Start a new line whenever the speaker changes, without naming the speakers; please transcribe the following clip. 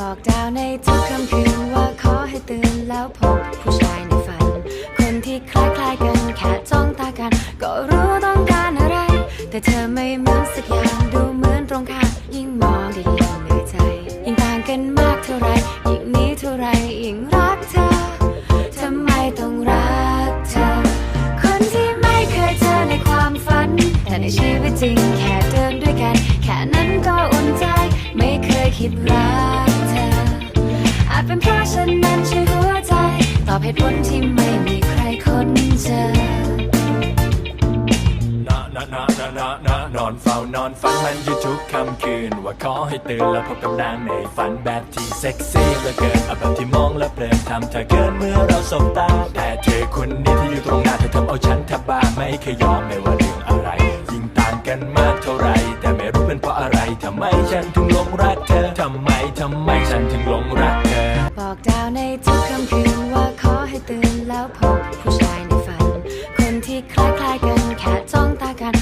บอกดาวในทุกค่ำคืนว่าขอให้ตื่นแล้วพบผู้ชายในฝัน คนที่คล้ายๆกันแค่จ้องตากัน ก็รู้ต้องการอะไร แต่เธอไม่เหมือนสักอย่างดูเหมือนตรงข้ามยิ่งมองก็ยิ่งเหนื่อยใจ ยิ่งต่างกันมากเท่าไรยิ่งนี้เท่าไรยิ่งรักเธอทำไมต้องรักเธอ คนที่ไม่เคยเจอในความฝัน แต่ในชีวิตจริงแค่เดินด้วยกัน แค่นั้นก็อุ่นใจ ไม่เคยคิดรัก อบเหตุผลที่ไม่มีใครค้นเจอ
นะนะนะนะนะนะนอนเฝ้านอนฝันมันอยู่ทุกค่ำคืน ว่าขอให้ตื่นแล้วพบกับนางในฝันแบบที่เซ็กซี่เหลือเกินอาแบบที่มองแล้วเพลินทำเธอเกินเมื่อเราสบตา แต่เธอคนนี้ที่อยู่ตรงหน้าเธอทำเอาฉันแทบบ้าไม่เคยยอมไม่ว่าเรื่องอะไร ยิ่งต่างกันมากเท่าไร แต่ไม่รู้เป็นเพราะอะไรทำไมฉันถึงหลงรักเธอทำไมทำไมฉันถึงหลงรักเธอ
บอกดาวในทุก ชายในฝัน คนที่คล้ายๆกันแค่จ้องตากัน